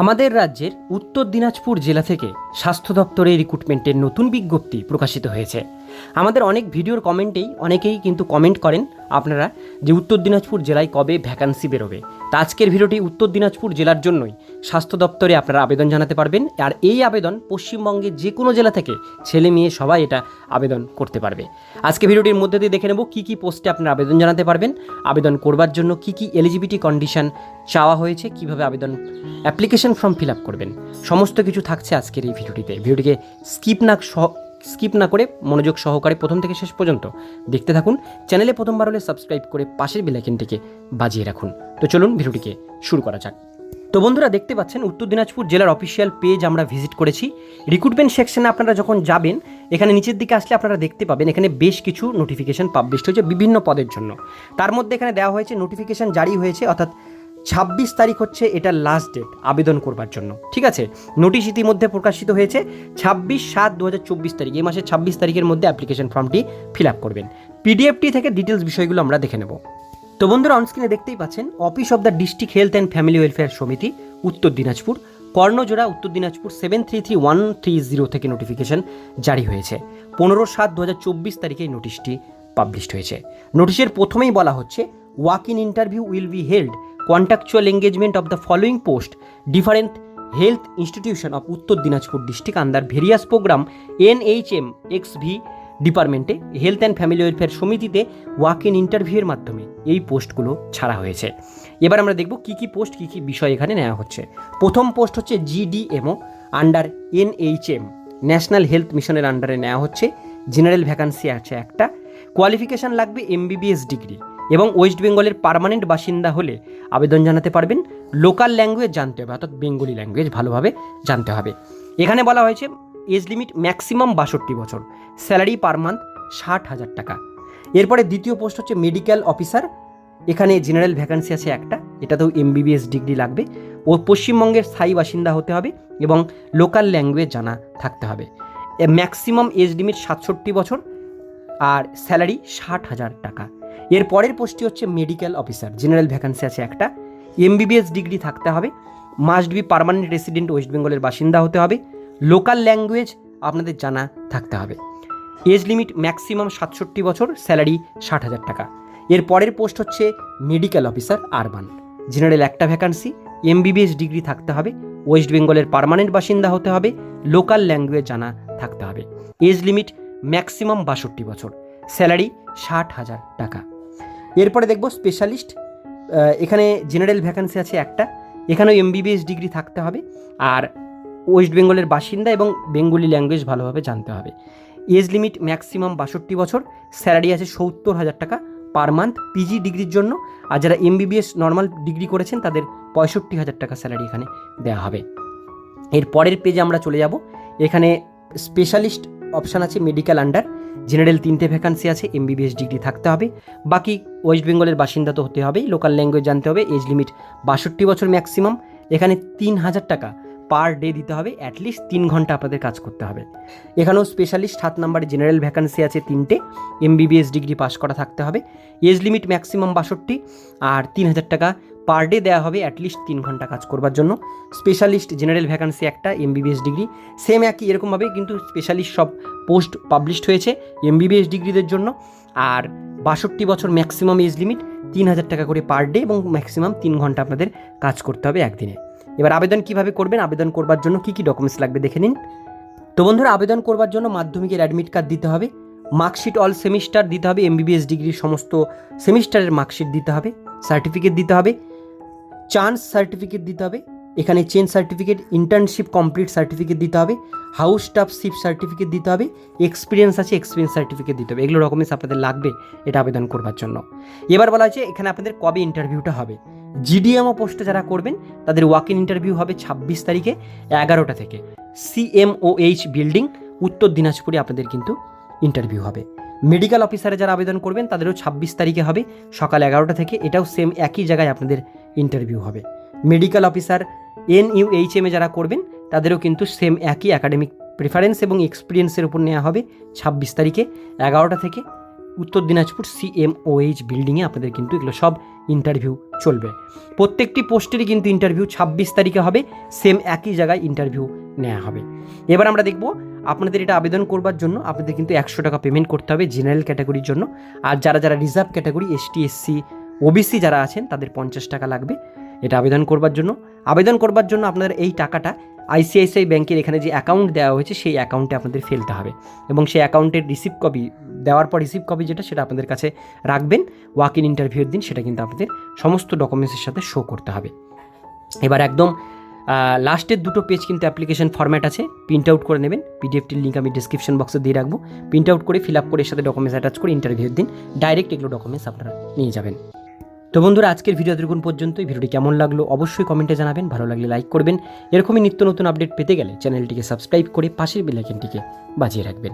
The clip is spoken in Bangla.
আমাদের রাজ্যের উত্তর দিনাজপুর জেলা থেকে স্বাস্থ্য দপ্তরের রিক্রুটমেন্টের নতুন বিজ্ঞপ্তি প্রকাশিত হয়েছে। আমাদের অনেক ভিডিওর কমেন্টেই অনেকেই কিন্তু কমেন্ট করেন আপনারা যে উত্তর দিনাজপুর জেলায় কবে ভ্যাকান্সি বেরোবে, তা আজকের ভিডিওটি উত্তর দিনাজপুর জেলার জন্যই। স্বাস্থ্য দপ্তরে আপনারা আবেদন জানাতে পারবেন, আর এই আবেদন পশ্চিমবঙ্গের যে কোনো জেলা থেকে ছেলে মেয়ে সবাই এটা আবেদন করতে পারবে। আজকে ভিডিওটির মধ্যে দিয়ে দেখে নেব কী কী পোস্টে আপনারা আবেদন জানাতে পারবেন, আবেদন করবার জন্য কী কী এলিজিবিলিটি কন্ডিশন চাওয়া হয়েছে, কীভাবে আবেদন অ্যাপ্লিকেশন ফর্ম ফিল আপ করবেন, সমস্ত কিছু থাকছে আজকের এই ভিডিওটিতে। ভিডিওটিকে স্কিপ না স্কিপ না করে মনোযোগ সহকারে প্রথম থেকে শেষ পর্যন্ত দেখতে থাকুন। চ্যানেলে প্রথমবার হলে সাবস্ক্রাইব করে পাশের বেলাইকেনটিকে বাজিয়ে রাখুন। তো চলুন ভিডিওটিকে শুরু করা যাক। তো বন্ধুরা, দেখতে পাচ্ছেন, উত্তর দিনাজপুর জেলার অফিসিয়াল পেজ আমরা ভিজিট করেছি। রিক্রুটমেন্ট সেকশনে আপনারা যখন যাবেন, এখানে নিচের দিকে আসলে আপনারা দেখতে পাবেন, এখানে বেশ কিছু নোটিফিকেশন পাবলিশ হয়েছে বিভিন্ন পদের জন্য। তার মধ্যে এখানে দেওয়া হয়েছে নোটিফিকেশন জারি হয়েছে, অর্থাৎ ছাব্বিশ তারিখ হচ্ছে এটা লাস্ট ডেট আবেদন করবার জন্য। ঠিক আছে? নোটিশ ইতিমধ্যে প্রকাশিত হয়েছে, ছাব্বিশ সাত দু হাজার চব্বিশ তারিখ, এই মাসের ছাব্বিশ তারিখের মধ্যে অ্যাপ্লিকেশন ফর্মটি ফিল আপ করবেন। পিডিএফটি থেকে ডিটেলস বিষয়গুলো আমরা দেখে নেব। তো বন্ধুরা অনস্ক্রিনে দেখতেই পাচ্ছেন office of the district health and family welfare সমিতি Uttar Dinajpur, Karnajora, Uttar Dinajpur seven three three one three zero থেকে নোটিফিকেশন জারি হয়েছে। পনেরো সাত দু হাজার চব্বিশ তারিখে নোটিশটি পাবলিশড হয়েছে। নোটিশের প্রথমেই বলা হচ্ছে walk in interview will be held contractual engagement of the following post different health institution of Uttar Dinajpur district under various program N H M X V ডিপার্টমেন্টে হেলথ অ্যান্ড ফ্যামিলি ওয়েলফেয়ার সমিতিতে ওয়াক ইন ইন্টারভিউয়ের মাধ্যমে এই পোস্টগুলো ছাড়া হয়েছে। এবার আমরা দেখব কী কী পোস্ট কী কী বিষয় এখানে নেওয়া হচ্ছে। প্রথম পোস্ট হচ্ছে GDMO under NHM national health মিশনের আন্ডারে নেওয়া হচ্ছে। জেনারেল ভ্যাকান্সি আছে একটা। কোয়ালিফিকেশান লাগবে এমবিবিএস ডিগ্রি এবং ওয়েস্ট বেঙ্গলের পার্মানেন্ট বাসিন্দা হলে আবেদন জানাতে পারবেন। লোকাল ল্যাঙ্গুয়েজ জানতে হবে, অর্থাৎ বেঙ্গলি ল্যাঙ্গুয়েজ ভালোভাবে জানতে হবে। এখানে বলা হয়েছে, এজ লিমিট ম্যাক্সিমাম বাষট্টি বছর, স্যালারি পার মান্থ ষাট হাজার টাকা। এরপরে দ্বিতীয় পোস্ট হচ্ছে মেডিকেল অফিসার। এখানে জেনারেল ভ্যাকান্সি আছে একটা, এটাতেও এমবিবিএস ডিগ্রি লাগবে। ও পশ্চিমবঙ্গের স্থায়ী বাসিন্দা হতে হবে এবং লোকাল ল্যাঙ্গুয়েজ জানা থাকতে হবে। ম্যাক্সিমাম এজ লিমিট সাতষট্টি বছর, আর স্যালারি ষাট হাজার টাকা। এর পরের পোস্টটি হচ্ছে মেডিকেল অফিসার জেনারেল ভ্যাকান্সি আছে একটা। এমবিবিএস ডিগ্রি থাকতে হবে must be permanent resident West বেঙ্গলের বাসিন্দা হতে হবে লোকাল ল্যাঙ্গুয়েজ আপনাদের জানা থাকতে হবে। এজ লিমিট ম্যাক্সিমাম সাতষট্টি বছর স্যালারি ষাট হাজার টাকা। এর পরের পোস্ট হচ্ছে মেডিকেল অফিসার আরবান জেনারেল একটা ভ্যাকান্সি এমবিবিএস ডিগ্রি থাকতে হবে ওয়েস্ট বেঙ্গলের পারমানেন্ট বাসিন্দা হতে হবে লোকাল ল্যাঙ্গুয়েজ জানা থাকতে হবে। এজ লিমিট ম্যাক্সিমাম বাষট্টি বছর স্যালারি ষাট হাজার টাকা। এরপরে দেখব স্পেশালিস্ট এখানে জেনারেল ভ্যাকান্সি আছে একটা, এখানেও এমবিবিএস ডিগ্রি থাকতে হবে, আর ওয়েস্ট বেঙ্গলের বাসিন্দা এবং বেঙ্গলি ল্যাঙ্গুয়েজ ভালোভাবে জানতে হবে। এজ লিমিট ম্যাক্সিমাম বাষট্টি বছর স্যালারি আছে সত্তর হাজার টাকা পার মান্থ পিজি ডিগ্রির জন্য, আর যারা এমবিবিএস নর্মাল ডিগ্রি করেছেন, তাদের পঁয়ষট্টি হাজার টাকা স্যালারি এখানে দেওয়া হবে। এর পরের পেজে আমরা চলে যাব, এখানে স্পেশালিস্ট অপশান আছে মেডিকেল আন্ডার জেনারেল তিনটে ভ্যাকান্সি আছে এমবিবিএস ডিগ্রি থাকতে হবে। বাকি ওয়েস্ট বেঙ্গলের বাসিন্দা তো হতে হবেই, লোকাল ল্যাঙ্গুয়েজ জানতে হবে, এজ লিমিট বাষট্টি বছর ম্যাক্সিমাম। এখানে তিন হাজার টাকা পার ডে দিতে হবে অ্যাটলিস্ট তিন ঘণ্টা আপনাদের কাজ করতে হবে। এখানেও স্পেশালিস্ট সাত নম্বরে জেনারেল ভ্যাকান্সি আছে তিনটে এমবিবিএস ডিগ্রি পাস করা থাকতে হবে। এজ লিমিট ম্যাক্সিমাম বাষট্টি, আর তিন হাজার টাকা পার ডে দেওয়া হবে অ্যাটলিস্ট তিন ঘণ্টা কাজ করবার জন্য। স্পেশালিস্ট জেনারেল ভ্যাকান্সি একটা এমবিবিএস ডিগ্রি সেম একই এরকমভাবে কিন্তু স্পেশালিস্ট সব পোস্ট পাবলিশড হয়েছে এমবিবিএস ডিগ্রিদের জন্য। আর বাষট্টি বছর ম্যাক্সিমাম এজ লিমিট তিন হাজার টাকা করে পার ডে এবং ম্যাক্সিমাম তিন ঘণ্টা আপনাদের কাজ করতে হবে একদিনে। এবার আবেদন কীভাবে করবেন, আবেদন করবার জন্য কী কী ডকুমেন্টস লাগবে দেখে নিন। তো বন্ধুরা, আবেদন করবার জন্য মাধ্যমিকের অ্যাডমিট কার্ড দিতে হবে মার্কশিট অল সেমিস্টার দিতে হবে এমবিবিএস ডিগ্রির সমস্ত সেমিস্টারের মার্কশিট দিতে হবে সার্টিফিকেট দিতে হবে চান্স সার্টিফিকেট দিতে হবে, এখানে চেন সার্টিফিকেট ইন্টার্নশিপ কমপ্লিট সার্টিফিকেট দিতে হবে হাউস স্টাফশিপ সার্টিফিকেট দিতে হবে এক্সপিরিয়েন্স আছে এক্সপিরিয়েন্স সার্টিফিকেট দিতে হবে, এগুলো ডকুমেন্টস আপনাদের লাগবে এটা আবেদন করবার জন্য। এবার বলা হয়েছে, এখানে আপনাদের কবে ইন্টারভিউটা হবে? জিডিএমও পোস্টে যারা করবেন, তাদের ওয়াক ইন ইন্টারভিউ হবে ছাব্বিশ তারিখে, এগারোটা থেকে। সিএমওএইচ বিল্ডিং উত্তর দিনাজপুরে আপনাদের কিন্তু ইন্টারভিউ হবে। মেডিকেল অফিসারে যারা আবেদন করবেন, তাদেরও ছাব্বিশ তারিখে হবে, সকাল এগারোটা থেকে, এটাও সেম একই জায়গায় আপনাদের ইন্টারভিউ হবে। Medical officer N U H এমে যারা করবেন, তাদেরও কিন্তু সেম একই একাডেমিক প্রেফারেন্স এবং এক্সপিরিয়েন্সের উপর নেওয়া হবে ছাব্বিশ তারিখে এগারোটা থেকে। উত্তর দিনাজপুর সিএমওএইচ বিল্ডিংয়ে আপনাদের কিন্তু এগুলো সব ইন্টারভিউ চলবে। প্রত্যেকটি পোস্টেরই কিন্তু ইন্টারভিউ ছাব্বিশ তারিখে হবে, সেম একই জায়গায় ইন্টারভিউ নেওয়া হবে। এবার আমরা দেখব আপনাদের এটা আবেদন করবার জন্য আপনাদের কিন্তু একশো টাকা পেমেন্ট করতে হবে জেনারেল ক্যাটাগরির জন্য। আর যারা যারা reserve category ST SC OBC যারা আছেন, তাদের পঞ্চাশ টাকা লাগবে। এটা আবেদন করবার জন্য। আবেদন করবার জন্য আপনাদের এই টাকাটা আইসিআইসিআই ব্যাংকের এখানে যে অ্যাকাউন্ট দেওয়া হয়েছে, সেই অ্যাকাউন্টে আপনাদের ফেলতে হবে। এবং সেই অ্যাকাউন্টের রিসিভ কপি দেওয়ার পর রিসিভ কপি যেটা, সেটা আপনাদের কাছে রাখবেন। ওয়াক ইন ইন্টারভিউর দিন সেটা কিন্তু আপনাদের সমস্ত ডকুমেন্টসের সাথে শো করতে হবে। এবার একদম লাস্টের দুটো পেজ কিন্তু অ্যাপ্লিকেশন ফর্ম্যাট আছে। প্রিন্ট আউট করে নেবেন। পিডিএফটির লিঙ্ক আমি ডিসক্রিপশন বক্সে দিয়ে রাখব। প্রিন্ট আউট করে ফিল আপ করে সাথে ডকুমেন্টস অ্যাটাচ করে ইন্টারভিউর দিন ডাইরেক্ট এগুলো ডকুমেন্টস আপনারা নিয়ে যাবেন। তো বন্ধুরা, আজকের ভিডিও দেখুন পর্যন্তই। ভিডিওটি কেমন লাগল অবশ্যই কমেন্টে জানাবেন, ভালো লাগলে লাইক করবেন। এরকমই নিত্য নতুন আপডেট পেতে গেলে চ্যানেলটিকে সাবস্ক্রাইব করে পাশের বেলাইকেনটিকে বাজিয়ে রাখবেন।